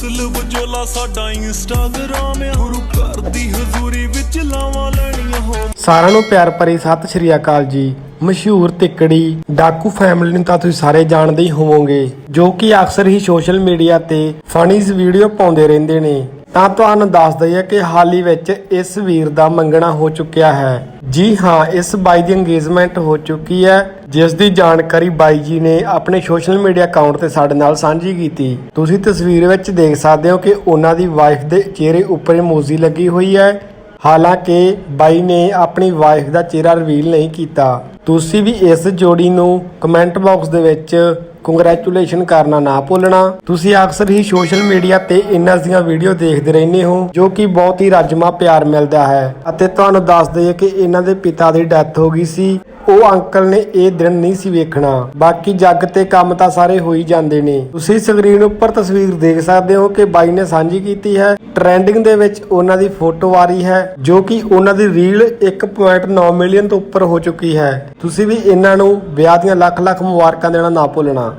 ਅਸਲ ਵਜੋਲਾ ਸਾਡਾ ਇੰਸਟਾਗ੍ਰਾਮ ਆ। ਗੁਰੂ ਘਰ ਦੀ ਹਜ਼ੂਰੀ ਵਿੱਚ ਲਾਵਾਂ ਲੈਣੀਆਂ ਹੋ। ਸਾਰਿਆਂ ਨੂੰ ਪਿਆਰ ਭਰੀ ਸਤਿ ਸ਼੍ਰੀ ਅਕਾਲ ਜੀ। ਮਸ਼ਹੂਰ ਤਿੱਕੜੀ ਡਾਕੂ ਫੈਮਿਲੀ ਨੂੰ ਤਾਂ ਤੁਸੀਂ ਸਾਰੇ ਜਾਣਦੇ ਹੀ ਹੋਵੋਗੇ, ਜੋ ਕਿ ਅਕਸਰ ਹੀ ਸੋਸ਼ਲ ਮੀਡੀਆ ਤੇ ਫਨੀਜ਼ ਵੀਡੀਓ ਪਾਉਂਦੇ ਰਹਿੰਦੇ ਨੇ। ਤਾਂ ਤੁਹਾਨੂੰ ਦੱਸ ਦਈਏ ਕਿ ਹਾਲ ਹੀ ਵਿੱਚ ਇਸ ਵੀਰ ਦਾ ਮੰਗਣਾ ਹੋ ਚੁੱਕਿਆ ਹੈ। ਜੀ ਹਾਂ, ਇਸ ਬਾਈ ਦੀ ਇੰਗੇਜਮੈਂਟ ਹੋ ਚੁੱਕੀ ਹੈ, ਜਿਸ ਦੀ ਜਾਣਕਾਰੀ ਬਾਈ ਜੀ ਨੇ ਆਪਣੇ ਸੋਸ਼ਲ ਮੀਡੀਆ ਅਕਾਊਂਟ ਤੇ ਸਾਡੇ ਨਾਲ ਸਾਂਝੀ ਕੀਤੀ। ਤੁਸੀਂ ਤਸਵੀਰ ਵਿੱਚ ਦੇਖ ਸਕਦੇ ਹੋ ਕਿ ਉਹਨਾਂ ਦੀ ਵਾਈਫ ਦੇ ਚਿਹਰੇ ਉੱਪਰ ਇਮੋਜੀ ਲੱਗੀ ਹੋਈ ਹੈ। ਹਾਲਾਂਕਿ ਬਾਈ ਨੇ ਆਪਣੀ ਵਾਈਫ ਦਾ ਚਿਹਰਾ ਰਿਵੀਲ ਨਹੀਂ ਕੀਤਾ। ਤੁਸੀਂ ਵੀ ਇਸ ਜੋੜੀ ਨੂੰ ਕਮੈਂਟ ਬਾਕਸ ਦੇ ਵਿੱਚ ਕੰਗ੍ਰੈਚੁਲੇਸ਼ਨ ਕਰਨਾ ਨਾ ਭੁੱਲਣਾ। ਤੁਸੀਂ ਅਕਸਰ ਹੀ ਸੋਸ਼ਲ ਮੀਡੀਆ ਤੇ ਇਹਨਾਂ ਦੀਆਂ ਵੀਡੀਓ ਦੇਖਦੇ ਰਹਿੰਦੇ ਹੋ, ਜੋ ਕਿ ਬਹੁਤ ਹੀ ਰਾਜਮਾ ਪਿਆਰ ਮਿਲਦਾ ਹੈ। ਅਤੇ ਤੁਹਾਨੂੰ ਦੱਸ ਦਈਏ ਕਿ ਇਹਨਾਂ ਦੇ ਪਿਤਾ ਦੀ ਡੈਥ ਹੋ ਗਈ ਸੀ। ਉਹ ਅੰਕਲ ਨੇ ਇਹ ਦਿਨ ਨਹੀਂ ਸੀ ਵੇਖਣਾ। ਬਾਕੀ ਜੱਗ ਤੇ ਕੰਮ ਤਾਂ ਸਾਰੇ ਹੋ ਹੀ ਜਾਂਦੇ ਨੇ। ਤੁਸੀਂ ਸਕਰੀਨ ਉੱਪਰ ਤਸਵੀਰ ਦੇਖ ਸਕਦੇ ਹੋ ਕਿ ਬਾਈ ਨੇ ਸਾਂਝੀ ਕੀਤੀ ਹੈ। ਟ੍ਰੈਂਡਿੰਗ ਦੇ ਵਿੱਚ ਉਹਨਾਂ ਦੀ ਫੋਟੋ ਆ ਰਹੀ ਹੈ, ਜੋ ਕਿ ਉਹਨਾਂ ਦੀ ਰੀਲ 1.9 ਮਿਲੀਅਨ ਤੋਂ ਉੱਪਰ ਹੋ ਚੁੱਕੀ ਹੈ। ਤੁਸੀਂ ਵੀ ਇਹਨਾਂ ਨੂੰ ਵਿਆਹ ਦੀਆਂ ਲੱਖ ਲੱਖ ਮੁਬਾਰਕਾਂ ਦੇਣਾ ਨਾ ਭੁੱਲਣਾ।